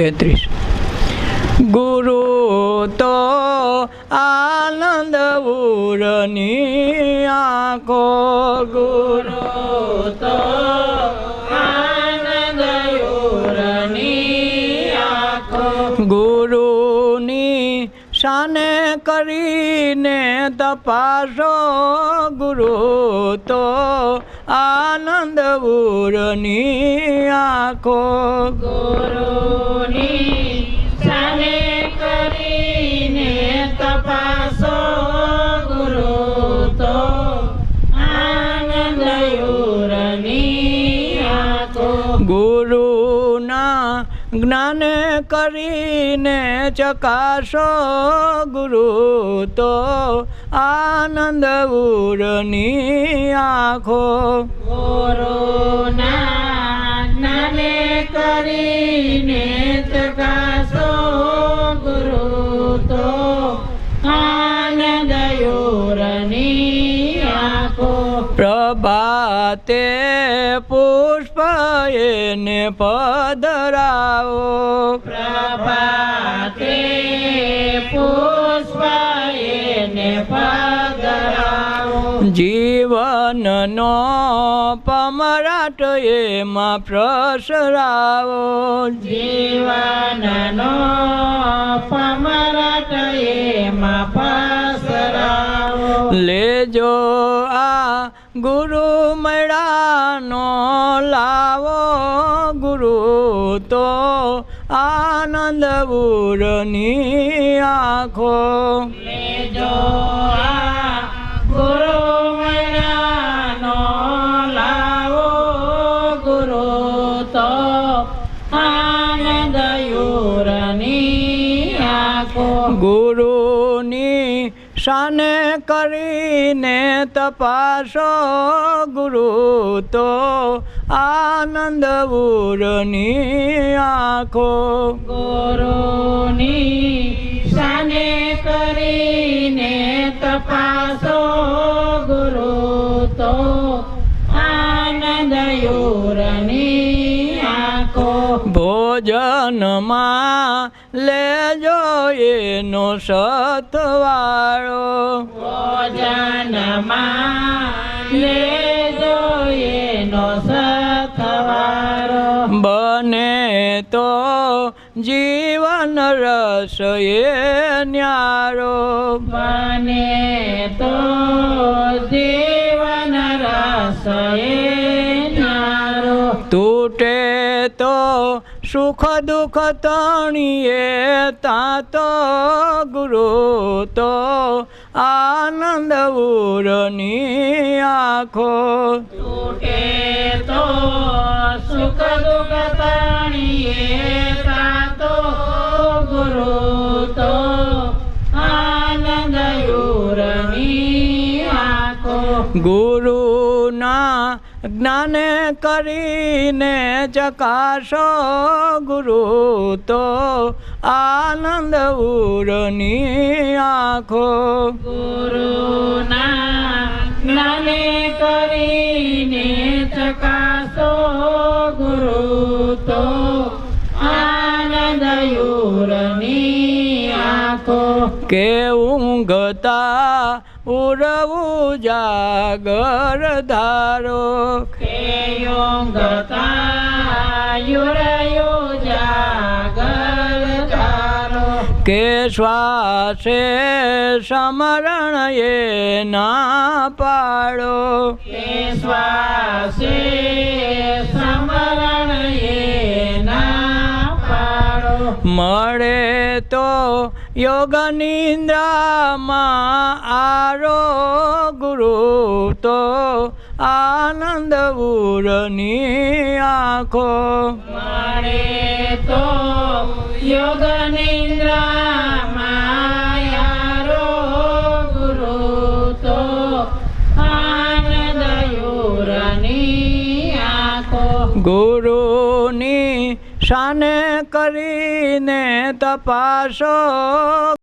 તેત્રીસ. ગુરુ તો આનંદ ઉરની આંખો. ગુરુ તો ગુરુની શાને કરીને તપાસો. ગુરુ તો આનંદ ઉરની આંખો. ગુરુની જ્ઞાને કરીને ચકાસો ગુરુ તો આનંદ ઉરની આંખો ગુરુના જ્ઞાને કરીને તપાસો ગુરુ તો આનંદ યુરની આંખો પ્રભાતે પુષ્પ એને પધરાવો. પ્રભાતે પુષ્પ એને પધરાવો. જીવનનો પમરાટ એમાં પ્રસરાવો. જીવનનો પમરાટ એમાં પસરાવો. લેજો આ ગુરુ મળાનો તો આનંદ ઉરની આંખો. લેજો આ ગુરુ મહિનાનો લાવો. ગુરુ તો આનંદ યુરની આંખો. ગુરુની શાને કરીને તપાસો. ગુરુ તો આનંદ ઉરની આંખો. ગુરુની શાને કરીને તપાસો ગુરુ તો આનંદ યુરની આંખો. ભોજનમાં લેજો એનો સતવાળો. ભોજનમાં લેજો તો જીવન રસ એ ન્યારો બને તો જીવન રસ એ નારો તૂટે તો સુખ દુઃખ તણીએ તા તો ગુરુ તો આનંદ ઉરની આંખો ગુરુ તો ગુરુના જ્ઞાને કરીને ચકાસો ગુરુ તો આનંદ ઉરની આંખો. ગુરુના જ્ઞાને કરીને ચકાસો ગુરુ તો આનંદ યુરની આંખો. કે ઊંઘતા ઉરવું જાગર ધારો. યોગતા યુરયો કે શ્વાસે સમરણ એ ના પાડો. કે શ્વાસે સમરણ એ ના પાડો. મળે તો યોગ નિંદ્રામાં આરો ગુરુ તો આનંદ ઉરની આંખો. મળે તો યોગ નિંદ્રા ગુરુની શાને કરીને તપાસો